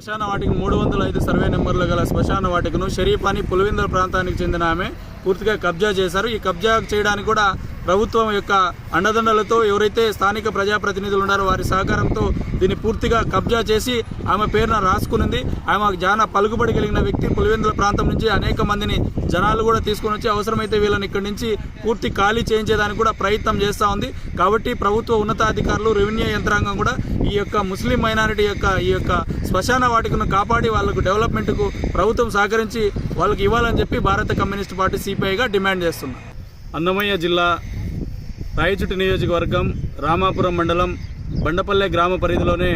శ్మశాన వాటికి మూడు వందల ఐదు సర్వే నెంబర్లు గల శ్మశాన వాటికను షరీఫాని పులివెందుల ప్రాంతానికి చెందిన ఆమె పూర్తిగా కబ్జా చేశారు. ఈ కబ్జా చేయడానికి కూడా ప్రభుత్వం యొక్క అండదండలతో ఎవరైతే స్థానిక ప్రజాప్రతినిధులు ఉన్నారో వారి సహకారంతో దీన్ని పూర్తిగా కబ్జా చేసి ఆమె పేరున రాసుకునింది. ఆమె జాన పలుకుబడి కలిగిన వ్యక్తి. పులివెందుల ప్రాంతం నుంచి అనేక మందిని జనాలు కూడా తీసుకొని వచ్చి అవసరమైతే వీళ్ళని ఇక్కడి నుంచి పూర్తి ఖాళీ చేయించేదానికి కూడా ప్రయత్నం చేస్తూ ఉంది. కాబట్టి ప్రభుత్వ ఉన్నతాధికారులు రెవెన్యూ యంత్రాంగం కూడా ఈ యొక్క ముస్లిం మైనారిటీ యొక్క ఈ యొక్క శ్మశాన వాటికను కాపాడి వాళ్ళకు డెవలప్మెంట్కు ప్రభుత్వం సహకరించి వాళ్ళకి ఇవ్వాలని చెప్పి భారత కమ్యూనిస్ట్ పార్టీ సిపిఐగా డిమాండ్ చేస్తుంది అన్నమయ్య జిల్లా రాయచుట్టు నియోజకవర్గం రామాపురం మండలం బండపల్లె గ్రామ పరిధిలోనే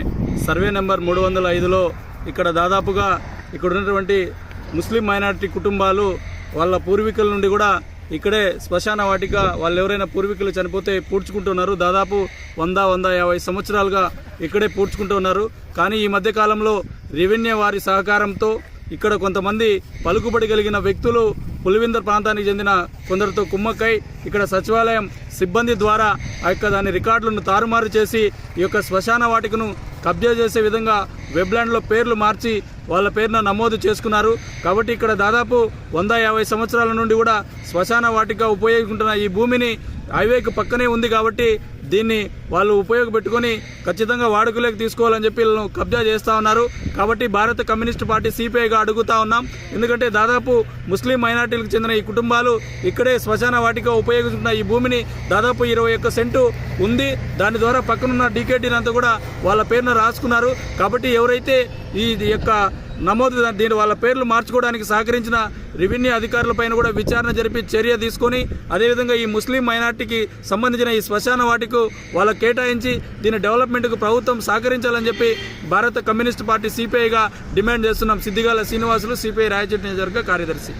సర్వే నెంబర్ మూడు వందల ఐదులో ఇక్కడ దాదాపుగా ఇక్కడ ఉన్నటువంటి ముస్లిం మైనారిటీ కుటుంబాలు వాళ్ళ పూర్వీకుల నుండి కూడా ఇక్కడే శ్మశాన వాటిక వాళ్ళు ఎవరైనా పూర్వీకులు చనిపోతే పూడ్చుకుంటున్నారు. దాదాపు వంద వంద యాభై సంవత్సరాలుగా ఇక్కడే పూడ్చుకుంటూ ఉన్నారు. కానీ ఈ మధ్యకాలంలో రెవెన్యూ వారి సహకారంతో ఇక్కడ కొంతమంది పలుకుబడి కలిగిన వ్యక్తులు పులివిందర్ ప్రాంతానికి చెందిన కొందరితో కుమ్మక్కై ఇక్కడ సచివాలయం సిబ్బంది ద్వారా ఆ యొక్క దాని రికార్డులను తారుమారు చేసి ఈ యొక్క శ్మశాన వాటికను కబ్జా చేసే విధంగా వెబ్లాండ్లో పేర్లు మార్చి వాళ్ళ పేరున నమోదు చేసుకున్నారు. కాబట్టి ఇక్కడ దాదాపు వంద యాభై సంవత్సరాల నుండి కూడా శ్మశాన వాటిక ఉపయోగించుకుంటున్న ఈ భూమిని హైవేకి పక్కనే ఉంది కాబట్టి దీన్ని వాళ్ళు ఉపయోగపెట్టుకొని ఖచ్చితంగా వాడుకలోకి తీసుకోవాలని చెప్పి వీళ్ళను కబ్జా చేస్తూ ఉన్నారు. కాబట్టి భారత కమ్యూనిస్ట్ పార్టీ సిపిఐగా అడుగుతా ఉన్నాం. ఎందుకంటే దాదాపు ముస్లిం మైనార్టీలకు చెందిన ఈ కుటుంబాలు ఇక్కడే శ్మశాన వాటిక ఉపయోగించుకున్న ఈ భూమిని దాదాపు ఇరవై ఒక్క సెంటు ఉంది. దాని ద్వారా పక్కనున్న డీకేటీని అంతా కూడా వాళ్ళ పేరున రాసుకున్నారు. కాబట్టి ఎవరైతే ఈ యొక్క నమోదు దీని వాళ్ళ పేర్లు మార్చుకోవడానికి సహకరించిన రెవెన్యూ అధికారులపైన కూడా విచారణ జరిపి చర్య తీసుకొని అదేవిధంగా ఈ ముస్లిం మైనార్టీకి సంబంధించిన ఈ శ్మశాన వాటికు వాళ్ళ కేటాయించి దీని డెవలప్మెంట్కు ప్రభుత్వం సహకరించాలని చెప్పి భారత కమ్యూనిస్ట్ పార్టీ సిపిఐగా డిమాండ్ చేస్తున్నాం. సిద్దిగాల శ్రీనివాసులు సిపిఐ రాయచోటి నియోజకవర్గ కార్యదర్శి.